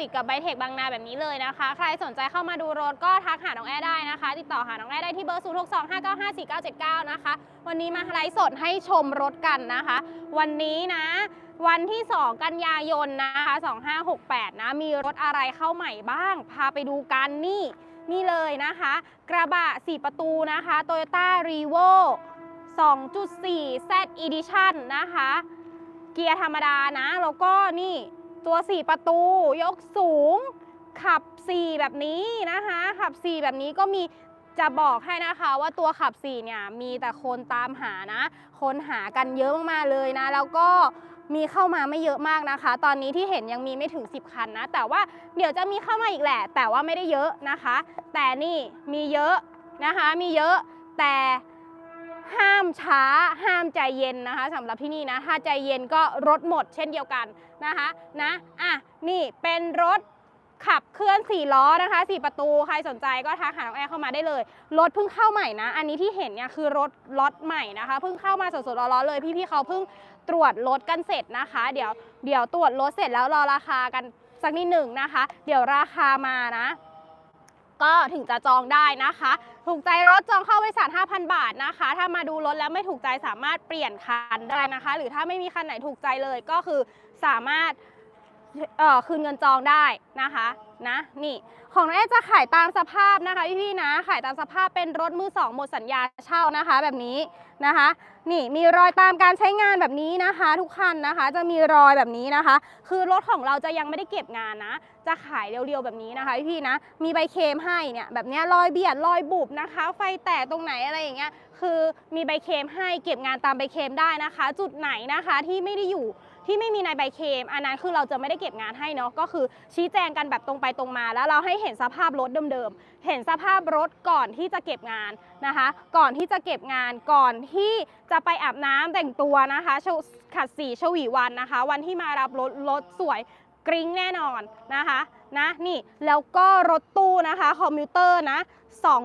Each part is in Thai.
ติดกับไบเทคบางนาแบบนี้เลยนะคะ ใครสนใจเข้ามาดูรถก็ทักหาน้องแอได้นะคะ ติดต่อหาน้องแอได้ที่เบอร์ 0 6 2 5 9 5 4 9 7 9 นะคะ วันนี้มาไลฟ์สดให้ชมรถกันนะคะ วันนี้นะวันที่ 2 กันยายนนะคะ 2568 นะ มีรถอะไรเข้าใหม่บ้าง พาไปดูกันนี่ นี่เลยนะคะ กระบะ 4 ประตูนะคะ Toyota r e v o 2.4 Z Edition นะคะ เกียร์ธรรมดานะ แล้วก็นี่ ตัว 4 ประตู ยกสูง ขับ 4 แบบนี้นะคะ ขับ 4 แบบนี้ก็มีจะบอกให้นะคะว่าตัวขับ 4 เนี่ย มีแต่คนตามหานะ คนหากันเยอะมากๆเลยนะ แล้วก็มีเข้ามาไม่เยอะมากนะคะ ตอนนี้ที่เห็นยังมีไม่ถึง 10 คันนะ แต่ว่าเดี๋ยวจะมีเข้ามาอีกแหละ แต่ว่าไม่ได้เยอะนะคะ แต่นี่มีเยอะนะคะ มีเยอะแต่ ห้ามช้า ห้ามใจเย็นนะคะสำหรับที่นี่นะถ้าใจเย็นก็รถหมดเช่นเดียวกันนะคะนะอะนี่เป็นรถขับเคลื่อน4ล้อนะคะ4ประตูใครสนใจก็ทักหาน้องแอร์เข้ามาได้เลยรถเพิ่งเข้าใหม่นะ อันนี้ที่เห็นเนี่ยคือรถล็อตใหม่นะคะเพิ่งเข้ามาสดๆร้อนๆเลย พี่ๆเขาเพิ่งตรวจรถกันเสร็จนะคะ เดี๋ยวเดี๋ยวตรวจรถเสร็จแล้วรอราคากันสักนิดหนึ่งนะคะ เดี๋ยวราคามานะ ก็ถึงจะจองได้นะคะ ถูกใจรถจองเข้าบริษัท 5,000 บาทนะคะ ถ้ามาดูรถแล้วไม่ถูกใจสามารถเปลี่ยนคันได้นะคะ หรือถ้าไม่มีคันไหนถูกใจเลยก็คือสามารถ เอ่อคืนเงินจองได้นะคะนะนี่ของน้องเอจะขายตามสภาพนะคะพี่ๆนะขายตามสภาพเป็นรถมือสองหมดสัญญาเช่านะคะ แบบนี้นะคะ นี่มีรอยตามการใช้งานแบบนี้นะคะ ทุกคันนะคะ จะมีรอยแบบนี้นะคะ คือรถของเราจะยังไม่ได้เก็บงานนะ จะขายเรียวๆแบบนี้นะคะพี่ๆนะมีใบเคมให้เนี่ยแบบนี้รอยเบียดรอยบุบนะคะ ไฟแตกตรงไหนอะไรอย่างเงี้ยคือมีใบเคมให้เก็บงานตามใบเคมได้นะคะ จุดไหนนะคะที่ไม่ได้อยู่ ที่ไม่มีนายใบเคม อันนั้นคือเราจะไม่ได้เก็บงานให้เนาะก็คือชี้แจงกันแบบตรงไปตรงมา แล้วเราให้เห็นสภาพรถเดิมๆ เห็นสภาพรถก่อนที่จะเก็บงานนะคะ ก่อนที่จะเก็บงานก่อนที่จะไปอาบน้ำแต่งตัวนะคะขัดสีชวีวันนะคะ วันที่มารับรถรถสวย กริ้งแน่นอนนะคะนะนี่แล้วก็รถตู้นะคะคอมพิวเตอร์นะ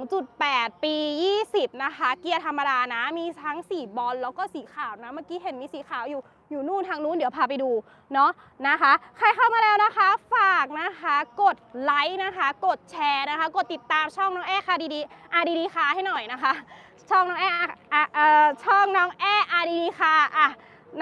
2.8 ปี 20 นะคะ เกียร์ธรรมดานะ มีทั้งสีบอลแล้วก็สีขาวนะ เมื่อกี้เห็นมีสีขาวอยู่อยู่นู่นทางนู้นเดี๋ยวพาไปดูเนาะนะคะ ใครเข้ามาแล้วนะคะ ฝากนะคะ กดไลค์นะคะ กดแชร์นะคะ กดติดตามช่องน้องแอร์ค่ะดีๆอาดีดีค่ะให้หน่อยนะคะ ช่องน้องแอร์ช่องน้องแอร์อาดีดีค่ะอะ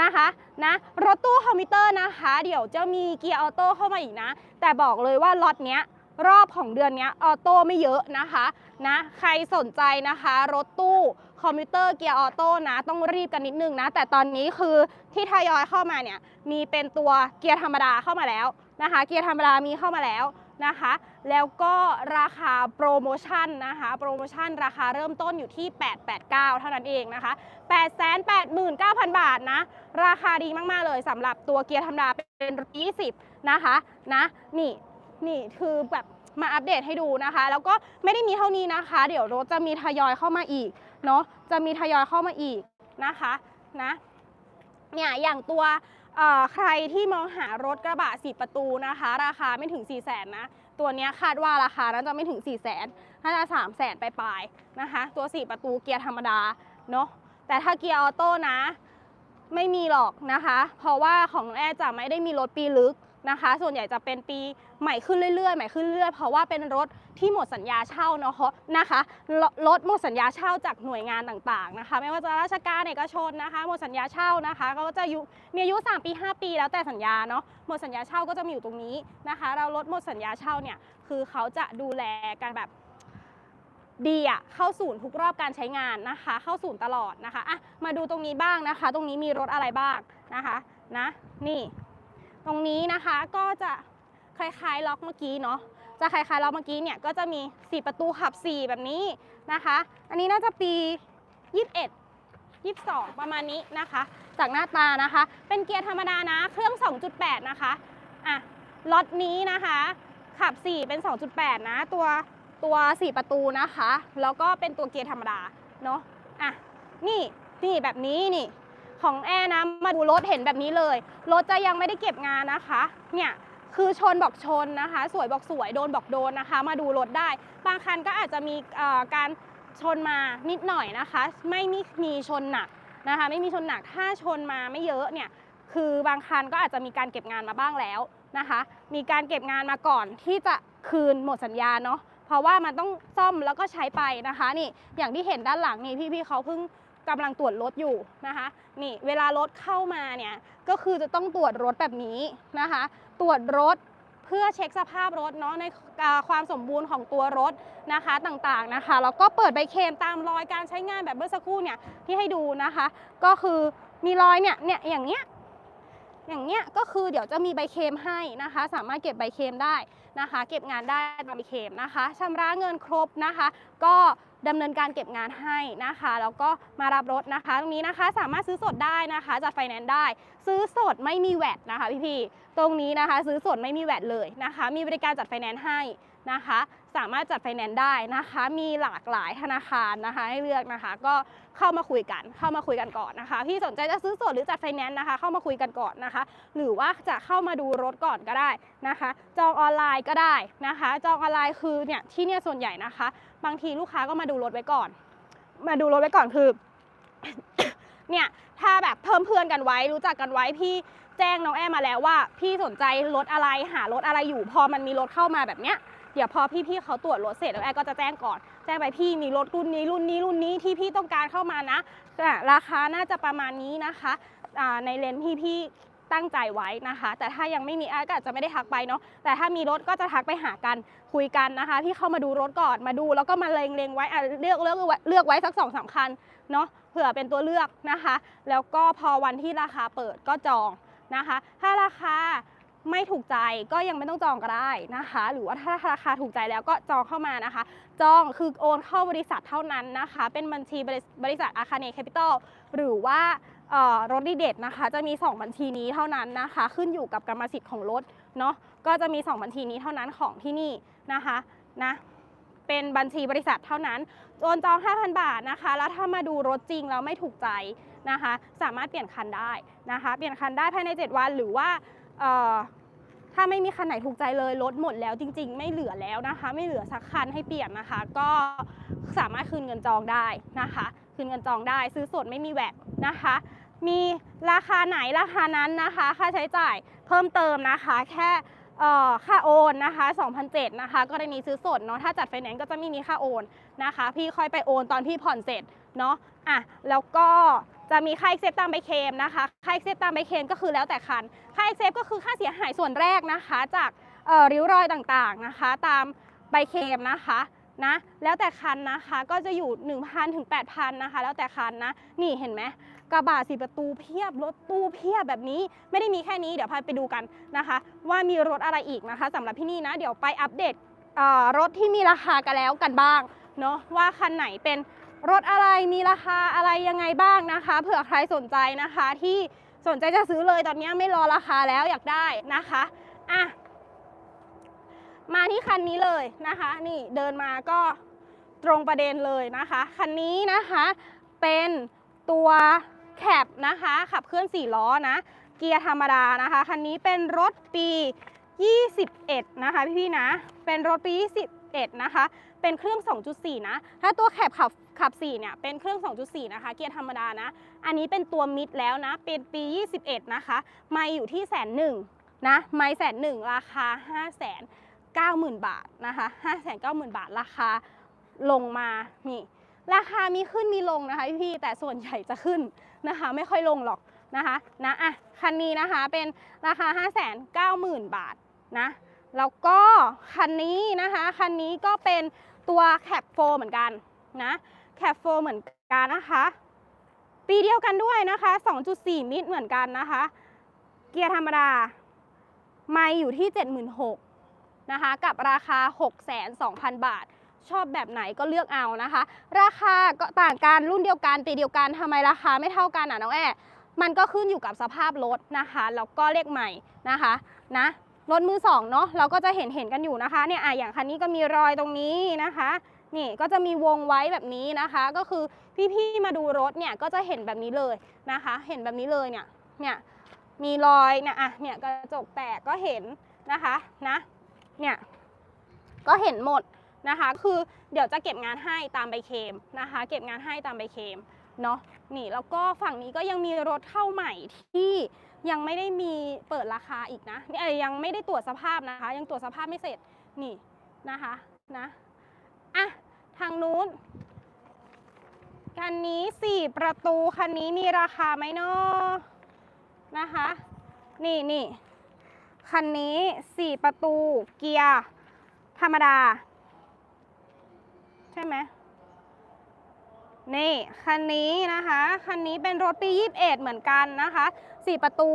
นะคะนะรถตู้คอมพิวเตอร์นะคะ เดี๋ยวจะมีเกียร์ออโต้เข้ามาอีกนะ แต่บอกเลยว่าล็อตเนี้ยรอบของเดือนเนี้ยออโต้ไม่เยอะนะคะนะใครสนใจนะคะ รถตู้คอมพิวเตอร์เกียร์ออโต้นะ ต้องรีบกันนิดนึงนะ แต่ตอนนี้คือที่ทยอยเข้ามาเนี่ย มีเป็นตัวเกียร์ธรรมดาเข้ามาแล้วนะคะ เกียร์ธรรมดามีเข้ามาแล้ว นะคะ แล้วก็ราคาโปรโมชั่นนะคะ โปรโมชั่นราคาเริ่มต้นอยู่ที่ 889 เท่านั้นเองนะคะ 889,000 บาทนะ ราคาดีมาก ๆ เลยสำหรับตัวเกียร์ธรรมดาเป็น20นะคะ นะ นี่ นี่คือแบบมาอัปเดตให้ดูนะคะ แล้วก็ไม่ได้มีเท่านี้นะคะ เดี๋ยวรถจะมีทยอยเข้ามาอีก เนาะ จะมีทยอยเข้ามาอีกนะคะ นะ เนี่ย อย่างตัว ใครที่มองหารถกระบะสีประตูนะคะ ราคาไม่ถึง 4 0 0แสนนะ ตัวนี้คาดว่าราคาน่าจะไม่ถึง 4 0 0แสนน่าจะ3 0 0แสนปลายๆนะคะ ตัว 4 ประตูเกียร์ธรรมดาเนาะแต่ถ้าเกียร์ออโต้นะ ไม่มีหรอกนะคะ เพราะว่าของแอร์จะไม่ได้มีรถปีลึก นะคะ ส่วนใหญ่จะเป็นปีใหม่ขึ้นเรื่อยๆ ใหม่ขึ้นเรื่อยๆ เพราะว่าเป็นรถที่หมดสัญญาเช่าเนาะนะคะรถหมดสัญญาเช่าจากหน่วยงานต่างๆนะคะ ไม่ว่าจะราชการเอกชนนะคะหมดสัญญาเช่านะคะ ก็จะอายุมีอายุ 3 ปี 5 ปีแล้วแต่สัญญาเนาะหมดสัญญาเช่าก็จะมีอยู่ตรงนี้นะคะ เรารถหมดสัญญาเช่าเนี่ยคือเขาจะดูแลกันแบบดีอะเข้าศูนย์ทุกรอบการใช้งานนะคะ เข้าศูนย์ตลอดนะคะอะมาดูตรงนี้บ้างนะคะ ตรงนี้มีรถอะไรบ้างนะคะนะนี่ ตรงนี้นะคะก็จะคล้ายๆล็อกเมื่อกี้เนาะจะคล้ายๆล็อกเมื่อกี้เนี่ยก็จะมี 4 ประตูขับ 4 แบบนี้นะคะ อันนี้น่าจะปี 21 22 ประมาณนี้นะคะ จากหน้าตานะคะ เป็นเกียร์ธรรมดานะ เครื่อง 2.8 นะคะอะล็อตนี้นะคะ ขับ 4 เป็น 2.8 นะ ตัวตัว 4 ประตูนะคะ แล้วก็เป็นตัวเกียร์ธรรมดาเนาะอะนี่นี่แบบนี้นี่ ของแอร์นะมาดูรถเห็นแบบนี้เลย รถจะยังไม่ได้เก็บงานนะคะ เนี่ยคือชนบอกชนนะคะ สวยบอกสวยโดนบอกโดนนะคะ มาดูรถได้ บางคันก็อาจจะมีการชนมานิดหน่อยนะคะ ไม่มีมีชนหนักนะคะ ไม่มีชนหนักถ้าชนมาไม่เยอะเนี่ยคือบางคันก็อาจจะมีการเก็บงานมาบ้างแล้วนะคะ มีการเก็บงานมาก่อนที่จะคืนหมดสัญญาเนาะเพราะว่ามันต้องซ่อมแล้วก็ใช้ไปนะคะนี่อย่างที่เห็นด้านหลังนี่พี่ๆเขาเพิ่ง กำลังตรวจรถอยู่นะคะ นี่เวลารถเข้ามาเนี่ยก็คือจะต้องตรวจรถแบบนี้นะคะ ตรวจรถเพื่อเช็คสภาพรถเนาะในความสมบูรณ์ของตัวรถนะคะต่างๆนะคะแล้วก็เปิดใบเคมตามรอยการใช้งานแบบเมื่อสักครู่เนี่ยที่ให้ดูนะคะ ก็คือมีรอยเนี่ยเนี่ยอย่างเงี้ยอย่างเงี้ยก็คือเดี๋ยวจะมีใบเคมให้นะคะ สามารถเก็บใบเคมได้นะคะ เก็บงานได้ตามใบเคมนะคะชำระเงินครบนะคะ ก็ ดำเนินการเก็บงานให้นะคะแล้วก็มารับรถนะคะตรงนี้นะคะสามารถซื้อสดได้นะคะจัดไฟแนนซ์ได้ ซื้อสดไม่มีแวดนะคะพี่ๆตรงนี้นะคะ ซื้อสดไม่มีแวดเลยนะคะ มีบริการจัดไฟแนนซ์ให้นะคะ สามารถจัดไฟแนนซ์ได้นะคะ มีหลากหลายธนาคารนะคะ ให้เลือกนะคะ ก็เข้ามาคุยกันเข้ามาคุยกันก่อนนะคะ พี่สนใจจะซื้อสดหรือจัดไฟแนนซ์นะคะ เข้ามาคุยกันก่อนนะคะ หรือว่าจะเข้ามาดูรถก่อนก็ได้นะคะ จองออนไลน์ก็ได้นะคะ จองออนไลน์คือเนี่ยที่เนี่ยส่วนใหญ่นะคะ บางทีลูกค้าก็มาดูรถไว้ก่อน มาดูรถไว้ก่อนคือ เนี่ยถ้าแบบเพิ่มเพื่อนกันไว้ รู้จักกันไว้พี่แจ้งน้องแอมมาแล้วว่า พี่สนใจรถอะไรหารถอะไรอยู่ พอมันมีรถเข้ามาแบบเนี้ยเดี๋ยวพอพี่ๆเขาตรวจรถเสร็จแล้วแอมก็จะแจ้งก่อน แจ้งไปพี่มีรถรุ่นนี้รุ่นนี้รุ่นนี้ที่พี่ต้องการเข้ามานะอ่ราคาน่าจะประมาณนี้นะคะในเลนส์ที่พี่ ตั้งใจไว้นะคะ แต่ถ้ายังไม่มีแอดก็อาจจะไม่ได้ทักไปเนาะแต่ถ้ามีรถก็จะทักไปหากันคุยกันนะคะพี่เข้ามาดูรถก่อนมาดู แล้วก็มาเลงเลงๆไว้อะเลือกเลือกไว้เลือกไว้สักสองสามคันเนาะเผื่อเป็นตัวเลือกนะคะ แล้วก็พอวันที่ราคาเปิดก็จองนะคะ ถ้าราคาไม่ถูกใจก็ยังไม่ต้องจองก็ได้นะคะ หรือว่าถ้าราคาถูกใจแล้วก็จองเข้ามานะคะ จองคือโอนเข้าบริษัทเท่านั้นนะคะ เป็นบัญชีบริษัทอาคาเนแคปิตอลหรือว่า รถดีเด็ดนะคะจะมี 2 บัญชีนี้เท่านั้นนะคะ ขึ้นอยู่กับกรรมสิทธิ์ของรถเนาะก็จะมี 2 บัญชีนี้เท่านั้นของที่นี่นะคะนะเป็นบัญชีบริษัทเท่านั้นโอนจอง 5,000 บาทนะคะ แล้วถ้ามาดูรถจริงแล้วไม่ถูกใจนะคะ สามารถเปลี่ยนคันได้นะคะ เปลี่ยนคันได้ภายใน 7 วันหรือว่าถ้าไม่มีคันไหนถูกใจเลยรถหมดแล้วจริง ๆ ไม่เหลือแล้วนะคะ ไม่เหลือสักคันให้เปลี่ยนนะคะ ก็สามารถคืนเงินจองได้นะคะ คืนเงินจองได้ ซื้อสดไม่มีแวดนะคะ มีราคาไหนราคานั้นนะคะ ค่าใช้จ่ายเพิ่มเติมนะคะ แค่ค่าโอนนะคะ2,007นะคะ กรณีซื้อสดเนาะ ถ้าจัดไฟแนนซ์ก็จะไม่มีค่าโอนนะคะ พี่ค่อยไปโอนตอนพี่ผ่อนเสร็จเนาะ อะ แล้วก็จะมีค่า accept ตามใบเคมนะคะ ค่า accept ตามใบเคมก็คือแล้วแต่คัน ค่า accept ก็คือค่าเสียหายส่วนแรกนะคะ จากริ้วรอยต่างๆนะคะ ตามใบเคมนะคะ นะ แล้วแต่คันนะคะก็จะอยู่ 1,000ถึง8,000นะคะ แล้วแต่คันนะ นี่เห็นไหมกระบะสีประตูเพียบรถตู้เพียบแบบนี้ ไม่ได้มีแค่นี้เดี๋ยวพาไปดูกันนะคะ ว่ามีรถอะไรอีกนะคะสำหรับที่นี่นะ เดี๋ยวไปอัปเดตรถที่มีราคากันแล้วกันบ้างเนาะว่าคันไหนเป็นรถอะไรมีราคาอะไรยังไงบ้างนะคะ เผื่อใครสนใจนะคะที่สนใจจะซื้อเลยตอนนี้ไม่รอราคาแล้วอยากได้นะคะอะ มาที่คันนี้เลยนะคะ นี่เดินมาก็ตรงประเด็นเลยนะคะ คันนี้นะคะเป็นตัวแคปนะคะ ขับเคลื่อน 4 ล้อนะ เกียร์ธรรมดานะคะ คันนี้เป็นรถปี 21 นะคะพี่ๆนะ เป็นรถปี 21 นะคะ เป็นเครื่อง 2.4 นะ ถ้าตัวแคปขับขับ 4 เนี่ย เป็นเครื่อง 2.4 นะคะ เกียร์ธรรมดานะ อันนี้เป็นตัวมิดแล้วนะ เป็นปี 21 นะคะไม่อยู่ที่แสนหนึ่งนะ ไม่แสนหนึ่งราคา5 9 0 0 0 0 บาทนะคะ5 9 0 0 0 0 บาทราคาลงมานี่ราคามีขึ้นมีลงนะคะพี่แต่ส่วนใหญ่จะขึ้นนะคะ ไม่ค่อยลงหรอกนะคะนะอะคันนี้นะคะเป็นราคา 5 9 0 0 0 0 บาทนะแล้วก็คันนี้นะคะคันนี้ก็เป็นตัวแคปโฟเหมือนกันนะแคปโฟเหมือนกันนะคะ ปีเดียวกันด้วยนะคะ 2.4 มิตรเหมือนกันนะคะ เกียร์ธรรมดา ไม่อยู่ที่ 76,000 นะคะกับราคา 602,000 บาท ชอบแบบไหนก็เลือกเอานะคะ ราคาก็ต่างกันรุ่นเดียวกันปีเดียวกันทำไมราคาไม่เท่ากันอะน้องแอมันก็ขึ้นอยู่กับสภาพรถนะคะแล้วก็เลขใหม่นะคะนะรถมือสองเนาะเราก็จะเห็นเห็นกันอยู่นะคะเนี่ยอะอย่างคันนี้ก็มีรอยตรงนี้นะคะ นี่ก็จะมีวงไว้แบบนี้นะคะ ก็คือพี่ๆมาดูรถเนี่ยก็จะเห็นแบบนี้เลยนะคะ เห็นแบบนี้เลยเนี่ยเนี่ยมีรอยเนี่ยอะเนี่ยกระจกแตกก็เห็นนะคะนะ เนี่ยก็เห็นหมดนะคะ คือเดี๋ยวจะเก็บงานให้ตามใบเคมนะคะ เก็บงานให้ตามใบเคมเนาะนี่แล้วก็ฝั่งนี้ก็ยังมีรถเข้าใหม่ที่ยังไม่ได้มีเปิดราคาอีกนะนี่เอ่ยยังไม่ได้ตรวจสภาพนะคะ ยังตรวจสภาพไม่เสร็จนี่นะคะนะอะทางนู้นคันนี้ 4 ประตูคันนี้มีราคาไหมเนาะนะคะ นี่นี่ คันนี้ 4 ประตู เกียร์ธรรมดา ใช่ไหมนี่คันนี้นะคะ คันนี้เป็นรถปี 21 เหมือนกันนะคะ 4 ประตู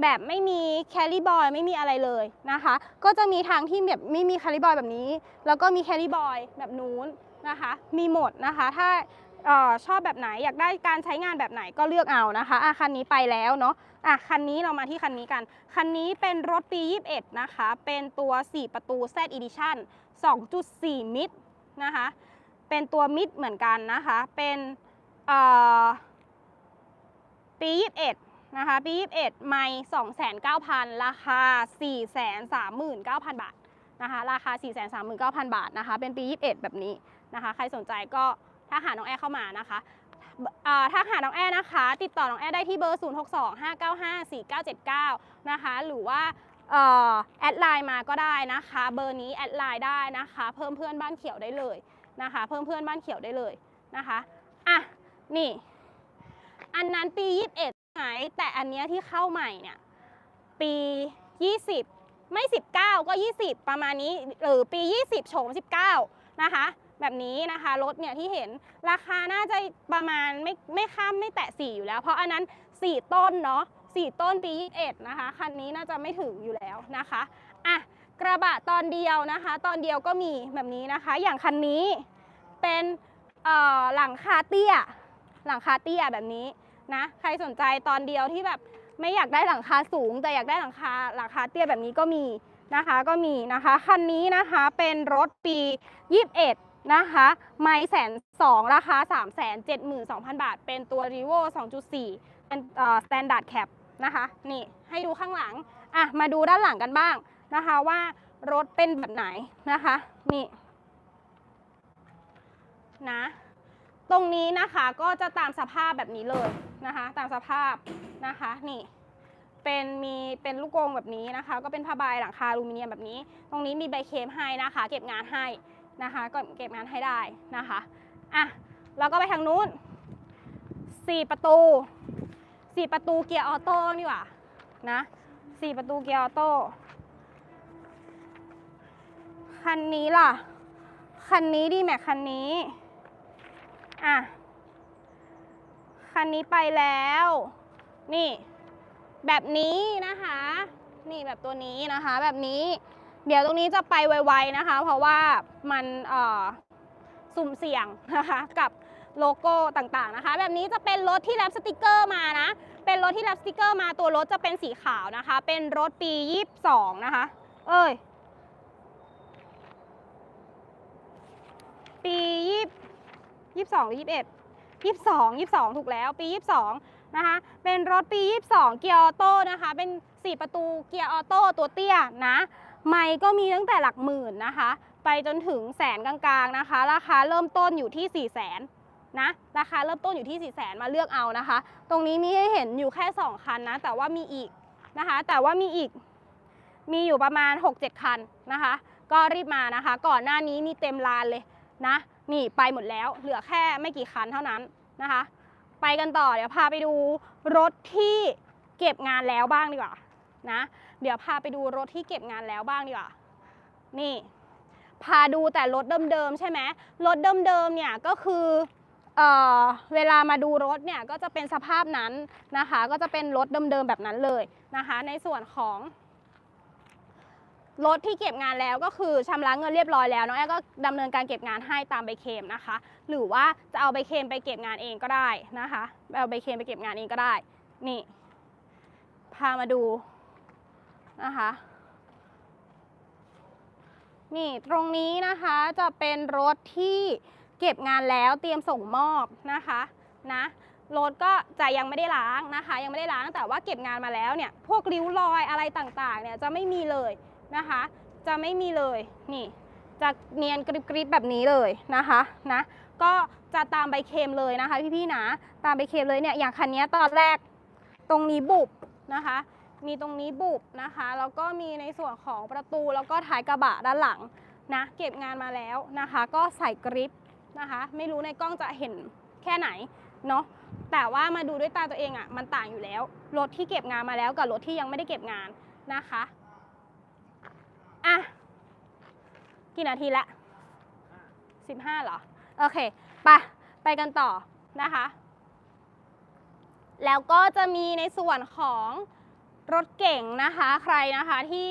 แบบไม่มีแคลิบอยไม่มีอะไรเลยนะคะ ก็จะมีทางที่แบบไม่มีแคลิบอยแบบนี้ แล้วก็มีแคลิบอยแบบนู้นนะคะ มีหมดนะคะ ถ้า ออชอบแบบไหนอยากได้การใช้งานแบบไหนก็เลือกเอานะคะอะคันนี้ไปแล้วเนาะอะคันนี้เรามาที่คันนี้กัน คันนี้เป็นรถปี 21 นะคะ เป็นตัว 4 ประตู Z Edition 2.4 มิตรนะคะ เป็นตัวมิดเหมือนกันนะคะ เป็นเอ่อปี 21 นะคะ ปี 21 ไม่ 2,900 ราคา 439,000 บาทนะคะ ราคา 439,000 บาทนะคะ เป็นปี 21 แบบนี้นะคะ ใครสนใจก็ ถ้าหาน้องแอร์เข้ามานะคะเอ่อาหาน้องแอร์นะคะ ติดต่อน้องแอร์ได้ที่เบอร์ 0625954979 นะคะ หรือว่าแอดไลน์มาก็ได้นะคะ เบอร์นี้แอดไลน์ได้นะคะ เพิ่มเพื่อนบ้านเขียวได้เลยนะคะ เพิ่มเพื่อนบ้านเขียวได้เลยนะคะอะนี่ อันนั้นปี21ไหนแต่อันเนี้ยที่เข้าใหม่เนี่ยปี 20 ไม่ 19 ก็ 20 ประมาณนี้หรือปี 20โฉม19 นะคะ แบบนี้นะคะรถเนี่ยที่เห็นราคาน่าจะประมาณไม่ไม่ข้ามไม่แตะ4อยู่แล้ว เพราะอันนั้น 4 ต้นเนาะ4ต้นปี21นะคะคันนี้น่าจะไม่ถึงอยู่แล้วนะคะอะกระบะตอนเดียวนะคะ ตอนเดียวก็มีแบบนี้นะคะ อย่างคันนี้เป็นหลังคาเตี้ย หลังคาเตี้ยแบบนี้นะใครสนใจตอนเดียวที่แบบไม่อยากได้หลังคาสูง แต่อยากได้หลังคาหลังคาเตี้ยแบบนี้ก็มีนะคะก็มีนะคะคันนี้นะคะเป็นรถปี 21 นะคะ ไม่แสนสองราคา 3 7 2 0 0 0 บาท เป็นตัว r e v o 2.4 เป็นเอ่อ standard cap นะคะ นี่ให้ดูข้างหลัง อะ มาดูด้านหลังกันบ้างนะคะว่ารถเป็นแบบไหนนะคะ นี่นะตรงนี้นะคะก็จะตามสภาพแบบนี้เลยนะคะ ตามสภาพนะคะนี่เป็นมีเป็นลูกกรงแบบนี้นะคะ ก็เป็นผ้าใบหลังคาอลูมิเนียมแบบนี้ ตรงนี้มีใบเคมให้นะคะ เก็บงานให้ นะคะก็เก็บงานให้ได้นะคะอะเราก็ไปทางนู้นสี่ประตูสี่ประตูเกียร์ออโต้ดีกว่านะสี่ประตูเกียร์ออโต้คันนี้ล่ะ คันนี้ดีแม็กคันนี้อะคันนี้ไปแล้ว นี่ แบบนี้นะคะ นี่แบบตัวนี้นะคะ แบบนี้ เดี๋ยวตรงนี้จะไปไวๆนะคะ เพราะว่ามันสุ่มเสี่ยงนะคะกับโลโก้ต่างๆนะคะ แบบนี้จะเป็นรถที่แรปสติกเกอร์มานะ เป็นรถที่แรปสติกเกอร์มาตัวรถจะเป็นสีขาวนะคะ เป็นรถปี 22 นะคะ เอ้ย ปียี่ยี่สองหรือยี่สิบเอ็ดยี่สองยี่สองถูกแล้วปียี่สองนะคะ เป็นรถปียี่สองเกียร์ออโต้นะคะ เป็น 4 ประตูเกียร์ออโต้ตัวเตี้ยนะ ไม่ก็มีตั้งแต่หลักหมื่นนะคะ ไปจนถึงแสนกลางๆนะคะ ราคาเริ่มต้นอยู่ที่4ี่แสนนะราคาเริ่มต้นอยู่ที่4ี่แสนมาเลือกเอานะคะ ตรงนี้มีให้เห็นอยู่แค่ 2 คันนะ แต่ว่ามีอีกนะคะ แต่ว่ามีอีกมีอยู่ประมาณ 6-7 คันนะคะ ก็รีบมานะคะ ก่อนหน้านี้นี่เต็มลานเลยนะนี่ไปหมดแล้วเหลือแค่ไม่กี่คันเท่านั้นนะคะ ไปกันต่อเดี๋ยวพาไปดูรถที่เก็บงานแล้วบ้างดีกว่านะ เดี๋ยวพาไปดูรถที่เก็บงานแล้วบ้างดีกว่า นี่ พาดูแต่รถเดิมๆใช่ไหมรถเดิมๆเนี่ยก็คือเออเวลามาดูรถเนี่ยก็จะเป็นสภาพนั้นนะคะ ก็จะเป็นรถเดิมๆแบบนั้นเลยนะคะ ในส่วนของรถที่เก็บงานแล้วก็คือชำระเงินเรียบร้อยแล้วน้องแอร์ก็ดำเนินการเก็บงานให้ตามใบเคมนะคะ หรือว่าจะเอาใบเคมไปเก็บงานเองก็ได้นะคะเอาใบเคมไปเก็บงานเองก็ได้ นี่ พามาดู นะคะ นี่ตรงนี้นะคะจะเป็นรถที่เก็บงานแล้วเตรียมส่งมอบนะคะนะรถก็จะยังไม่ได้ล้างนะคะ ยังไม่ได้ล้างแต่ว่าเก็บงานมาแล้วเนี่ยพวกริ้วรอยอะไรต่างๆเนี่ยจะไม่มีเลยนะคะ จะไม่มีเลยนี่จะเนียนกริบๆแบบนี้เลยนะคะนะก็จะตามใบเคมเลยนะคะพี่ๆนะตามใบเคมเลยเนี่ยอย่างคันนี้ตอนแรกตรงนี้บุบนะคะ มีตรงนี้บุบนะคะ แล้วก็มีในส่วนของประตูแล้วก็ท้ายกระบะด้านหลังนะ เก็บงานมาแล้วนะคะ ก็ใส่กริปนะคะ ไม่รู้ในกล้องจะเห็นแค่ไหนเนาะ แต่ว่ามาดูด้วยตาตัวเองอะ่ะ มันต่างอยู่แล้ว รถที่เก็บงานมาแล้วกับรถที่ยังไม่ได้เก็บงานนะคะ อะ กี่นาทีละ15เหรอ โอเค ไป ไปกันต่อนะคะ แล้วก็จะมีในส่วนของ รถเก่งนะคะใครนะคะที่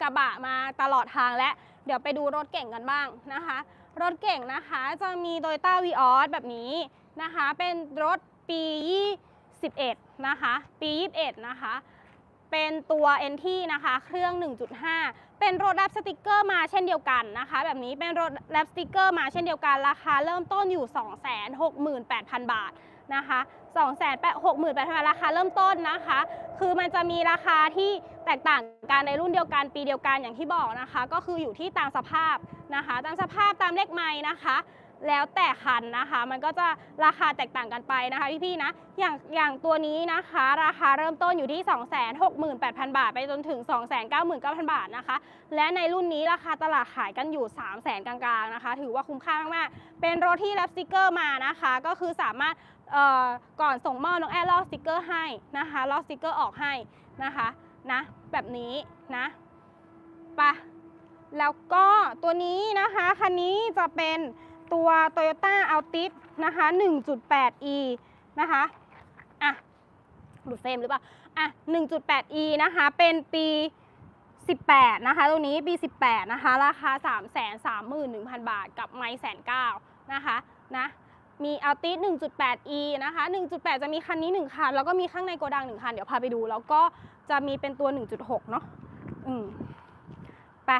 กระบะมาตลอดทางและเดี๋ยวไปดูรถเก่งกันบ้างนะคะ รถเก่งนะคะจะมี t o y ต้าวีออสแบบนี้นะคะ เป็นรถปี 21 นะคะ ปี 21 นะคะ เป็นตัว NT นะคะ เครื่อง 1.5 เป็นรถแรปสติกเกอร์มาเช่นเดียวกันนะคะ แบบนี้เป็นรถแรปสติกเกอร์มาเช่นเดียวกัน ราคาเริ่มต้นอยู่ 268,000 บาทนะคะ 268,000ราคาเริ่มต้นนะคะ คือมันจะมีราคาที่แตกต่างกันในรุ่นเดียวกันปีเดียวกันอย่างที่บอกนะคะ ก็คืออยู่ที่ตามสภาพนะคะ ตามสภาพตามเลขไม้นะคะ แล้วแต่คันนะคะ มันก็จะราคาแตกต่างกันไปนะคะพี่ๆนะอย่างอย่างตัวนี้นะคะ ราคาเริ่มต้นอยู่ที่ 268,000 บาท ไปจนถึง 299,000 บาทนะคะ และในรุ่นนี้ราคาตลาดขายกันอยู่ 300,000 กลางๆนะคะ ถือว่าคุ้มค่ามากๆ เป็นรถที่รับสติกเกอร์มานะคะ ก็คือสามารถเอ่อก่อนส่งมอบน้องแอร์ลอกสติกเกอร์ให้นะคะลอกสติกเกอร์ออกให้นะคะนะแบบนี้นะไปะแล้วก็ตัวนี้นะคะคันนี้จะเป็น ตัว Toyota Altis นะคะ 1.8e นะคะอะหลุดเฟรมหรือเปล่าอะ 1.8e นะคะ เป็นปี 18 นะคะ ตัวนี้ปี 18 นะคะ ราคา 331,000 บาท กับไม้แสนเก้านะคะนะมีอัลติส 1.8e นะคะ 1.8 จะมีคันนี้ 1 คัน แล้วก็มีข้างในโกดัง 1 คัน เดี๋ยวพาไปดู แล้วก็จะมีเป็นตัว 1.6 เนาะ อืม ไป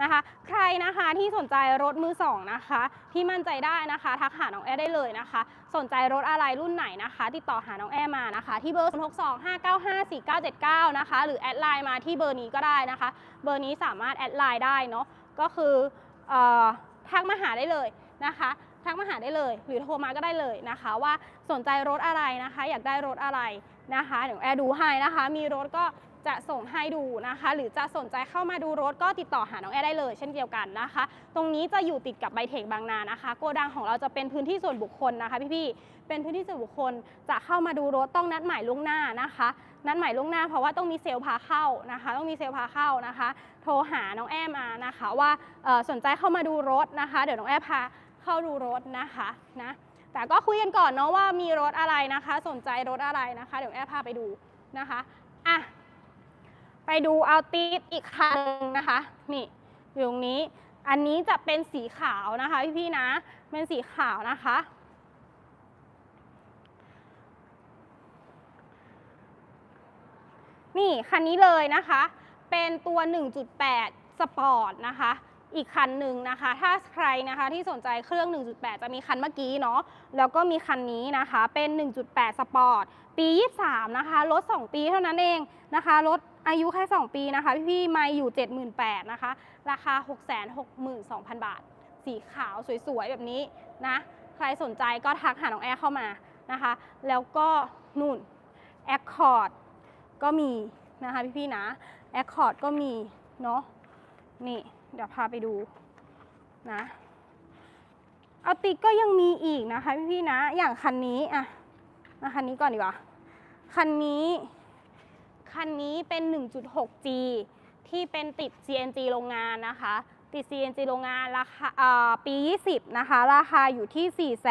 นะคะ ใครนะคะที่สนใจรถมือสองนะคะ ที่มั่นใจได้นะคะ ทักหาน้องแอร์ได้เลยนะคะ สนใจรถอะไรรุ่นไหนนะคะ ติดต่อหาน้องแอร์มานะคะ ที่เบอร์ 0 6 2 5 9 5 4 9 7 9 นะคะ หรือแอดไลน์มาที่เบอร์นี้ก็ได้นะคะ เบอร์นี้สามารถแอดไลน์ได้เนาะก็คืออทักมาหาได้เลยนะคะทักมาหาได้เลย หรือโทรมาก็ได้เลยนะคะ ว่าสนใจรถอะไรนะคะ อยากได้รถอะไรนะคะเดี๋ยวแอร์ดูให้นะคะ มีรถก็ จะส่งให้ดูนะคะ หรือจะสนใจเข้ามาดูรถก็ติดต่อหาน้องแอร์ได้เลย เช่นเดียวกันนะคะ ตรงนี้จะอยู่ติดกับไบเทคบางนานะคะ โกดังของเราจะเป็นพื้นที่ส่วนบุคคลนะคะพี่ๆเป็นพื้นที่ส่วนบุคคลจะเข้ามาดูรถต้องนัดหมายล่วงหน้านะคะ นัดหมายล่วงหน้าเพราะว่าต้องมีเซลล์พาเข้านะคะ ต้องมีเซลล์พาเข้านะคะ โทรหาน้องแอมมานะคะว่าสนใจเข้ามาดูรถนะคะ เดี๋ยวน้องแอมพาเข้าดูรถนะคะนะแต่ก็คุยกันก่อนเนาะว่ามีรถอะไรนะคะ สนใจรถอะไรนะคะ เดี๋ยวแอมพาไปดูนะคะอะ ไปดูเอัลติสอีกคันนึงนะคะ นี่อยู่ตรงนี้ อันนี้จะเป็นสีขาวนะคะพี่ๆนะ เป็นสีขาวนะคะ นี่คันนี้เลยนะคะ เป็นตัว 1.8 สปอร์ตนะคะอีกคันหนึ่งนะคะ ถ้าใครนะคะที่สนใจเครื่อง 1.8 จะมีคันเมื่อกี้เนาะ แล้วก็มีคันนี้นะคะ เป็น 1.8 สปอร์ต ปี 23 นะคะ รถ 2 ปีเท่านั้นเองนะคะ รถ อายุแค่ 2 ปีนะคะ พี่ๆไม่อยู่ 78,000นะคะ ราคา 662,000 บาท สีขาวสวยๆ แบบนี้นะ ใครสนใจก็ทักหาน้องแอร์เข้ามานะคะ แล้วก็นู่น Accord ก็มีนะคะพี่ๆนะ Accord ก็มีเนาะนี่ เดี๋ยวพาไปดูนะเอาติกก็ยังมีอีกนะคะพี่ๆนะ อย่างคันนี้อะมาคันนี้ก่อนดีกว่า คันนี้ คันนี้เป็น 1.6G ที่เป็นติด CNG โรงงานนะคะ ติด CNG โรงงานราคาปี 20 นะคะ ราคาอยู่ที่ 4 3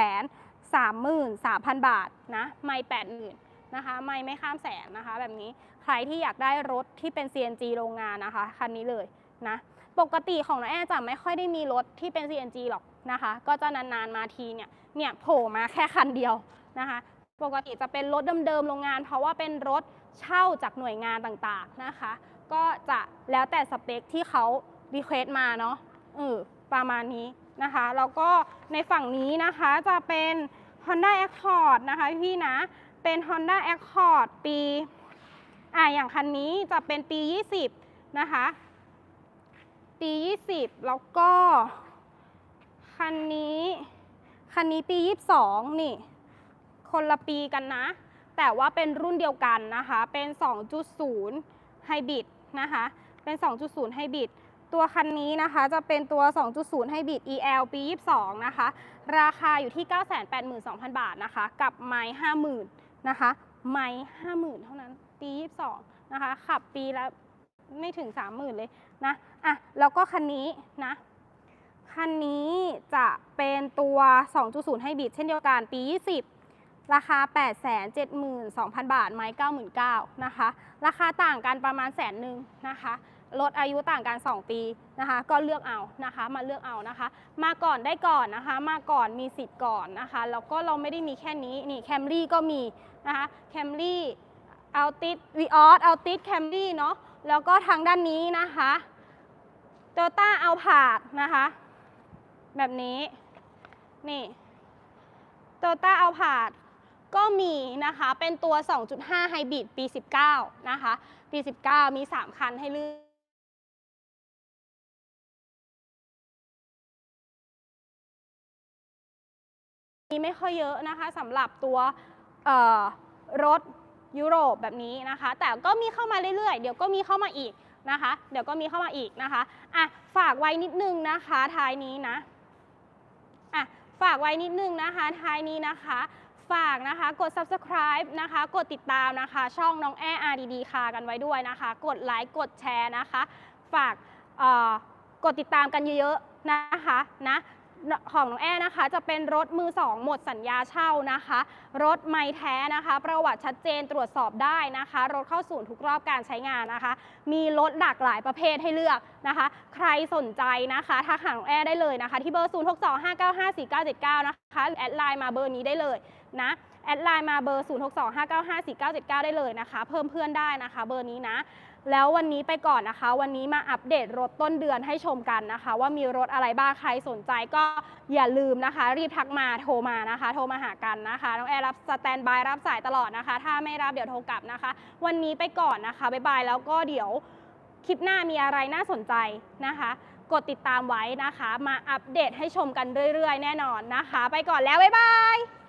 3 0 0 0 บาทนะ ไม่ 80,000นะคะ ไม่ไม่ข้ามแสนนะคะ แบบนี้ ใครที่อยากได้รถที่เป็น CNG โรงงานนะคะ คันนี้เลยนะ ปกติของน้องแอจะไม่ค่อยได้มีรถที่เป็น CNG หรอกนะคะ ก็จะนานๆมาทีเนี่ย เนี่ยโผล่มาแค่คันเดียวนะคะ ปกติจะเป็นรถเดิมๆโรงงาน เพราะว่าเป็นรถ เช่าจากหน่วยงานต่างๆนะคะ ก็จะแล้วแต่สเปคที่เขารีเควสมาเนาะเออประมาณนี้นะคะแล้วก็ในฝั่งนี้นะคะจะเป็น Honda Accord นะคะพี่นะ เป็น Honda Accord ปีอ่าอย่างคันนี้จะเป็นปี 20 นะคะ ปี 20 แล้วก็ คันนี้ คันนี้ปี 22 นี่ คนละปีกันนะ แต่ว่าเป็นรุ่นเดียวกันนะคะ เป็น 2.0 ไฮบริดนะคะ เป็น 2.0 ไฮบริด ตัวคันนี้นะคะจะเป็นตัว 2.0 ไฮบริด EL ปี 22 นะคะ ราคาอยู่ที่ 982,000 บาทนะคะ กับไม้50,000 นะคะ ไม้50,000 เท่านั้น ปี 22 นะคะ ขับปีละไม่ถึง 30,000 เลยนะ อะ แล้วก็คันนี้นะคันนี้จะเป็นตัว 2.0 ไฮบริดเช่นเดียวกันปี 20 ราคา 872,000 บาท ไม้ 99,000นะคะ ราคาต่างกันประมาณแสนหนึ่งนะคะ ลดอายุต่างกัน 2 ปีนะคะ ก็เลือกเอานะคะ มาเลือกเอานะคะ มาก่อนได้ก่อนนะคะ มาก่อนมีสิทธิ์ก่อนนะคะ แล้วก็เราไม่ได้มีแค่นี้ นี่แคมรี่ก็มีนะคะ แคมรี่เอาติดวีออสเอาติดแคมรี่เนาะ แล้วก็ทางด้านนี้นะคะโตต้าเอาผาดนะคะ แบบนี้ นี่โตต้าเอาผาด ก็มีนะคะเป็นตัว 2.5 ไฮบริดปี 19 นะคะ ปี 19 มี 3 คันให้เลือกมีไม่ค่อยเยอะนะคะสำหรับตัวรถยุโรปแบบนี้นะคะ แต่ก็มีเข้ามาเรื่อยๆ เดี๋ยวก็มีเข้ามาอีกนะคะ เดี๋ยวก็มีเข้ามาอีกนะคะอะฝากไว้นิดนึงนะคะท้ายนี้นะอะฝากไว้นิดนึงนะคะท้ายนี้นะคะ ฝากนะคะ กด subscribe นะคะ กดติดตามนะคะ ช่องน้องแอร์ดีดีคากันไว้ด้วยนะคะ กดไลค์กดแชร์นะคะ ฝากกดติดตามกันเยอะๆนะคะนะ ของน้องแอนะคะ จะเป็นรถมือสองหมดสัญญาเช่านะคะ รถไม่แท้นะคะ ประวัติชัดเจนตรวจสอบได้นะคะ รถเข้าศูนย์ทุกรอบการใช้งานนะคะ มีรถหลากหลายประเภทให้เลือกนะคะ ใครสนใจนะคะทักหาน้องแอได้เลยนะคะ ที่เบอร์ 0625954979 นะคะหรือแอดไลน์มาเบอร์นี้ได้เลยนะ แอดไลน์มาเบอร์ 0625954979 ได้เลยนะคะ เพิ่มเพื่อนได้นะคะ เบอร์นี้นะ แล้ววันนี้ไปก่อนนะคะ วันนี้มาอัปเดตรถต้นเดือนให้ชมกันนะคะ ว่ามีรถอะไรบ้างใครสนใจก็อย่าลืมนะคะ รีบทักมาโทรมานะคะ โทรมาหากันนะคะน้องแอร์รับสแตนบายรับสายตลอดนะคะ ถ้าไม่รับเดี๋ยวโทรกลับนะคะ วันนี้ไปก่อนนะคะบ๊ายบายแล้วก็เดี๋ยวคลิปหน้ามีอะไรน่าสนใจนะคะ กดติดตามไว้นะคะ มาอัปเดตให้ชมกันเรื่อยๆ แน่นอนนะคะ ไปก่อนแล้ว บ๊ายบาย